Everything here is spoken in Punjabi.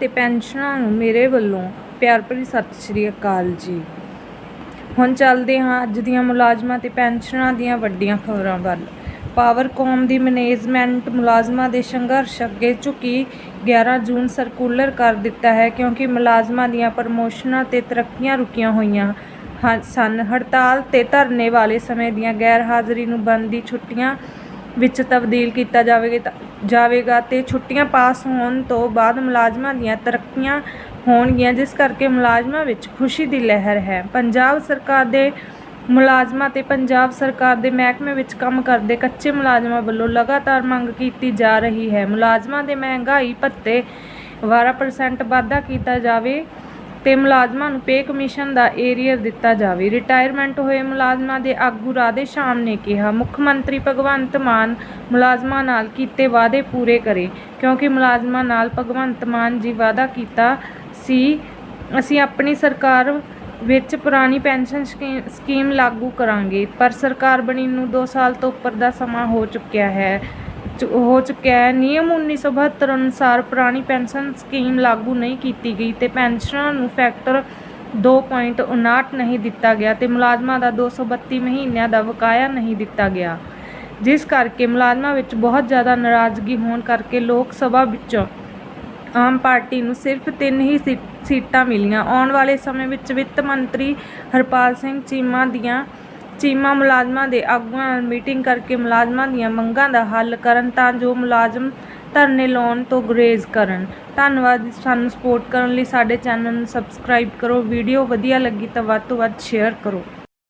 ਤੇ ਪੈਨਸ਼ਨਰਾਂ ਨੂੰ ਮੇਰੇ ਵੱਲੋਂ ਪਿਆਰ ਭਰੀ ਸਤਿ ਸ਼੍ਰੀ ਅਕਾਲ ਜੀ। ਹੁਣ ਚੱਲਦੇ ਹਾਂ ਅੱਜ ਦੀਆਂ ਮੁਲਾਜ਼ਮਾਂ ਤੇ ਪੈਨਸ਼ਨਰਾਂ ਦੀਆਂ ਵੱਡੀਆਂ ਖਬਰਾਂ ਵੱਲ। ਪਾਵਰਕੌਮ ਦੀ ਮੈਨੇਜਮੈਂਟ ਮੁਲਾਜ਼ਮਾਂ ਦੇ ਸੰਘਰਸ਼ ਅੱਗੇ ਝੁਕੀ 11 ਜੂਨ ਸਰਕੂਲਰ ਕਰ ਦਿੱਤਾ ਹੈ ਕਿਉਂਕਿ ਮੁਲਾਜ਼ਮਾਂ ਦੀਆਂ ਪ੍ਰਮੋਸ਼ਨਾਂ ਤੇ ਤਰੱਕੀਆਂ ਰੁਕੀਆਂ ਹੋਈਆਂ ਹਨ- ਸਨ। ਹੜਤਾਲ ਤੇ ਧਰਨੇ ਵਾਲੇ ਸਮੇਂ ਦੀਆਂ ਗੈਰ ਹਾਜ਼ਰੀ ਨੂੰ ਬੰਦੀ ਛੁੱਟੀਆਂ ਵਿੱਚ ਤਬਦੀਲ ਕੀਤਾ ਜਾਵੇਗਾ ਜਾਵੇਗਾ ਤੇ ਛੁੱਟੀਆਂ ਪਾਸ ਹੋਣ ਤੋਂ ਬਾਅਦ ਮੁਲਾਜ਼ਮਾਂ ਦੀਆਂ ਤਰੱਕੀਆਂ ਹੋਣਗੀਆਂ, ਜਿਸ ਕਰਕੇ ਮੁਲਾਜ਼ਮਾਂ ਵਿੱਚ ਖੁਸ਼ੀ ਦੀ ਲਹਿਰ ਹੈ। ਪੰਜਾਬ ਸਰਕਾਰ ਦੇ ਮੁਲਾਜ਼ਮਾਂ ਤੇ ਪੰਜਾਬ ਸਰਕਾਰ ਦੇ ਮਹਿਕਮੇ ਵਿੱਚ ਕੰਮ ਕਰਦੇ ਕੱਚੇ ਮੁਲਾਜ਼ਮਾਂ ਵੱਲੋਂ ਲਗਾਤਾਰ ਮੰਗ ਕੀਤੀ ਜਾ ਰਹੀ ਹੈ। ਮੁਲਾਜ਼ਮਾਂ ਦੇ ਮਹਿੰਗਾਈ ਭੱਤੇ 12% ਵਾਧਾ ਕੀਤਾ ਜਾਵੇ। ਤੇ ਮੁਲਾਜ਼ਮਾਂ ਨੂੰ ਪੇ ਕਮਿਸ਼ਨ ਦਾ ਏਰੀਅਰ ਦਿੱਤਾ ਜਾਵੇ। ਰਿਟਾਇਰਮੈਂਟ ਹੋਏ ਮੁਲਾਜ਼ਮਾਂ ਦੇ ਆਗੂ ਰਾਧੇ ਸ਼ਾਮ ਨੇ ਕਿਹਾ, ਮੁੱਖ ਮੰਤਰੀ ਭਗਵੰਤ ਮਾਨ ਮੁਲਾਜ਼ਮਾਂ ਨਾਲ ਕੀਤੇ ਵਾਅਦੇ ਪੂਰੇ ਕਰੇ, ਕਿਉਂਕਿ ਮੁਲਾਜ਼ਮਾਂ ਨਾਲ ਭਗਵੰਤ ਮਾਨ ਜੀ ਵਾਅਦਾ ਕੀਤਾ ਸੀ, ਅਸੀਂ ਆਪਣੀ ਸਰਕਾਰ ਵਿੱਚ ਪੁਰਾਣੀ ਪੈਨਸ਼ਨ ਸਕੀ- ਸਕੀਮ ਲਾਗੂ ਕਰਾਂਗੇ, ਪਰ ਸਰਕਾਰ ਬਣੀ ਨੂੰ 2 ਸਾਲ ਤੋਂ ਉੱਪਰ ਦਾ ਸਮਾਂ ਹੋ ਚੁੱਕਿਆ ਹੈ। ਹੋ ਚੁੱਕਿਆ ਹੈ। ਨਿਯਮ 1972 ਅਨੁਸਾਰ ਪੁਰਾਣੀ ਪੈਨਸ਼ਨ ਸਕੀਮ ਲਾਗੂ ਨਹੀਂ ਕੀਤੀ ਗਈ ਤੇ ਪੈਨਸ਼ਨਰਾਂ ਨੂੰ ਫੈਕਟਰ 2.59 ਨਹੀਂ ਦਿੱਤਾ ਗਿਆ ਤੇ ਮੁਲਾਜ਼ਮਾਂ ਦਾ 232 ਮਹੀਨਿਆਂ ਦਾ ਬਕਾਇਆ ਨਹੀਂ ਦਿੱਤਾ ਗਿਆ। ਜਿਸ ਕਰਕੇ ਮੁਲਾਜ਼ਮਾਂ ਵਿੱਚ ਬਹੁਤ ਜ਼ਿਆਦਾ ਨਾਰਾਜ਼ਗੀ ਹੋਣ ਕਰਕੇ ਲੋਕ ਸਭਾ ਵਿੱਚੋਂ ਆਮ ਪਾਰਟੀ ਨੂੰ ਸਿਰਫ ਤਿੰਨ ਹੀ ਸੀ- ਸੀਟਾਂ ਮਿਲੀਆਂ। ਆਉਣ ਵਾਲੇ ਸਮੇਂ ਵਿੱਚ ਵਿੱਤ ਮੰਤਰੀ ਹਰਪਾਲ ਸਿੰਘ ਚੀਮਾ ਦੀਆਂ ਚੀਮਾ ਮੁਲਾਜ਼ਮਾਂ ਦੇ ਆਗੂਆਂ ਨਾਲ ਮੀਟਿੰਗ ਕਰਕੇ ਮੁਲਾਜ਼ਮਾਂ ਦੀਆਂ ਮੰਗਾਂ ਦਾ ਹੱਲ ਕਰਨ ਤਾਂ ਜੋ ਮੁਲਾਜ਼ਮ ਧਰਨੇ ਲਾਉਣ ਤੋਂ ਗੁਰੇਜ਼ ਕਰਨ। ਧੰਨਵਾਦ ਸਾਨੂੰ ਸਪੋਰਟ ਕਰਨ ਲਈ। ਸਾਡੇ ਚੈਨਲ ਨੂੰ ਸਬਸਕ੍ਰਾਈਬ ਕਰੋ। ਵੀਡੀਓ ਵਧੀਆ ਲੱਗੀ ਤਾਂ ਵੱਧ ਤੋਂ ਵੱਧ ਸ਼ੇਅਰ ਕਰੋ।